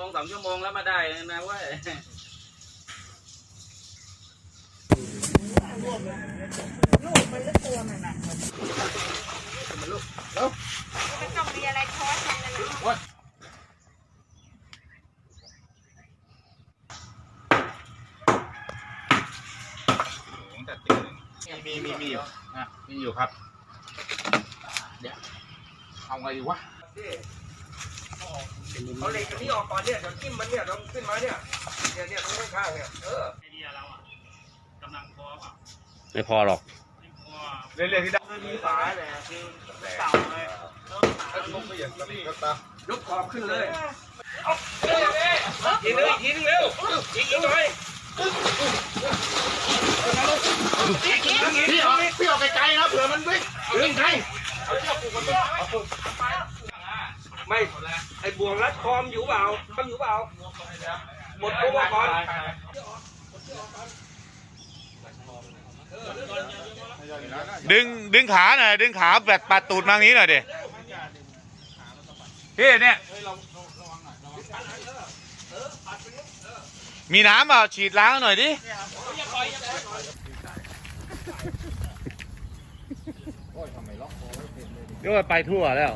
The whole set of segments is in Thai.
โมงสองชั่วโมงแล้วมาได้นะเว้ยไม่ต้องมีอะไรคอสมันเลยนะมีมีมีอยู่อะมีอยู่ครับ เดี๋ยวเอาไงดีวะ เอาเล็กอันนี้ออกก่อนเนี่ยเดี๋ยวจิ้มมันเนี่ยต้องขึ้นมาเนี่ยเนี่ยเนี่ยตรงข้างๆเนี่ยเออไอเดียเราอะกำลังพอป่ะไม่พอหรอกเรื่อยๆที่ได้มีฝาแหละคือเก่าเลยยกขอบขึ้นเลยทีนึงอีกทีนึงเร็วอีกอีกหน่อยพี่ออกพี่ออกไกลๆนะเผื่อมันวิ่งดึงใครไม่ไอ้บ่วงรัดคอมอยู่เปล่าคอมอยู่เปล่าหมดตัวก่อนดึงดึงขาหน่อยดึงขาแบบปัดตูดมางี้หน่อยดิพี่เนี่ยมีน้ำเปล่าฉีดล้างหน่อยดิเดี๋ยวไปทั่วแล้ว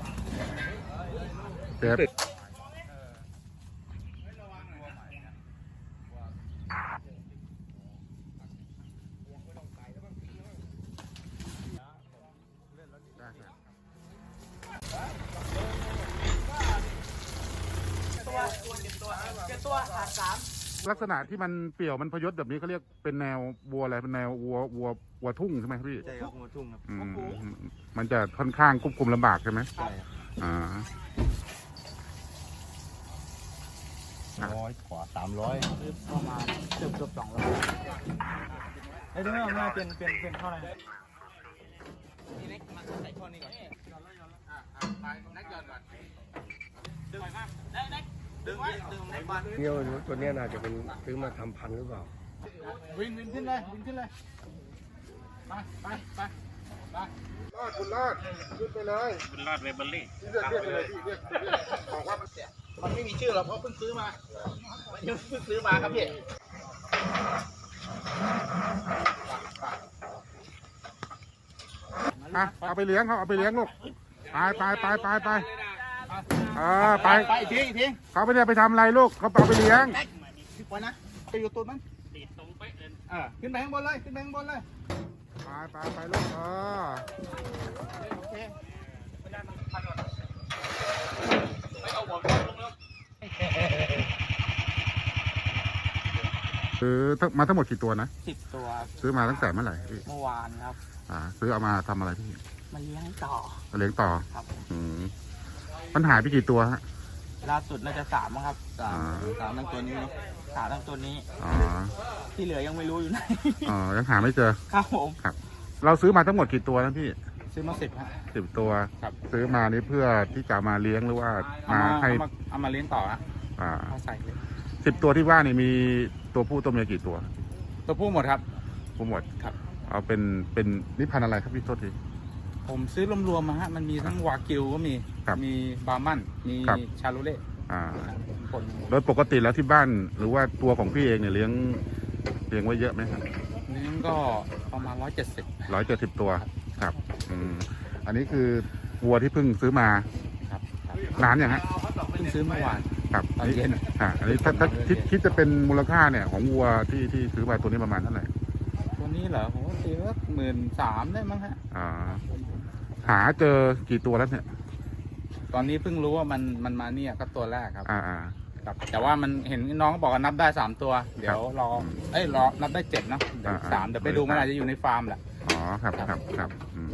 เจ็บลักษณะที่มันเปี่ยวมันพยศแบบนี้เขาเรียกเป็นแนววัวอะไรเป็นแนววัววัววัวทุ่งใช่ไหมครับพี่ใช่ครับหัวทุ่งครับอืมมันจะค่อนข้างควบคุมลำบากใช่ไหมใช่ครับอ่า ร้อย กว่าสามร้อยประมาณเกือบเกือบสองร้อยไอ้เรื่องมาเป็นเป็นเป็นเท่าไหร่เงี้ยวตัวเนี้ยน่าจะเป็นซื้อมาทำพันธุ์หรือเปล่าวิ่งวิ่งขึ้นเลยวิ่งขึ้นเลยไปไปไปลาดคุณลาดขึ้นไปเลยคุณรอดเวเบอร์รี่เรียกเรียกไปเลยพี่เรียกเรียกบอกว่า มันไม่มีชื่อหรอกเพราะเพิ่งซื้อมา มันยังเพิ่งซื้อมาครับพี่อะเอาไปเลี้ยงเขาเอาไปเลี้ยงลูก ไปไปไปไปไปเออไป ไปอีกทีอีกทีเขาไม่ได้ไปทำอะไรลูก เขาเอาไปเลี้ยงพี่ปอยนะ ไปอยู่ตัวมันติดตรงไปะเลยอ่าขึ้นไปข้างบนเลย ขึ้นไปข้างบนเลย ไปไปไปลูกเออโอเคซื้อทั้งมา ทั้งหมดกี่ตัวนะสิบตัวซื้อมาตั้งแต่เมื่อไหร่พี่เมื่อวานครับอ่าซื้อเอามาทำอะไรพี่มาเลี้ยงต่อเลี้ยงต่อครับอืมมันหายไปกี่ตัวฮะ ล่าสุดน่าจะสามมั้งครับสามอ่า สามทั้งตัวนี้สามทั้งตัวนี้ อ๋อที่เหลือยังไม่รู้อยู่ไหน อ๋อยังหาไม่เจอ ครับผมเราซื้อมาทั้งหมดกี่ตัวนะพี่ซื้อมาสิบครับสิบตัว ครับ ซื้อมานี่เพื่อที่จะมาเลี้ยงหรือว่าเอามามาให้เอามาเอามาเลี้ยงต่อนะอ่าเอาใส่เลย สิบตัวที่ว่านี่มีตัวผู้ตัวเมียกี่ตัวตัวผู้หมดครับ ผู้หมดครับ เอาเป็นเป็นนิพันธุ์อะไรครับพี่โทษที ผมซื้อรวมๆมาฮะ มันมีทั้งวากิวก็มี ครับมีบาร์มัน มีครับ ชาลูเล่อ่าคนโดยปกติแล้วที่บ้านหรือว่าตัวของพี่เองเนี่ยเลี้ยงเลี้ยงไว้เยอะไหมครับเลี้ยงก็ประมาณร้อยเจ็ดสิบ ร้อยเจ็ดสิบตัว ครับ อืม อันนี้คือวัวที่เพิ่งซื้อมา ครับ ครับนานยังฮะเพิ่งซื้อเมื่อวาน ครับตอนเย็นอ่าอันนี้ถ้าถ้าคิดคิดจะเป็นมูลค่าเนี่ยของวัวที่ที่ซื้อมาตัวนี้ประมาณเท่าไหร่ตัวนี้เหรอผมว่าตีว่าหมื่นสามได้มั้งฮะอ่าหาเจอกี่ตัวแล้วเนี่ย ตอนนี้เพิ่งรู้ว่ามันมันมาเนี่ยก็ตัวแรกครับ อ่าอ่าครับแต่ว่ามันเห็นน้องบอกว่านับได้สามตัว เดี๋ยวรออืมเอ้ยรอนับได้เจ็ดเนาะเดี๋ยวอ่าสามเดี๋ยวไปดูมันอาจจะอยู่ในฟาร์มแหละอ๋อครับครับครับ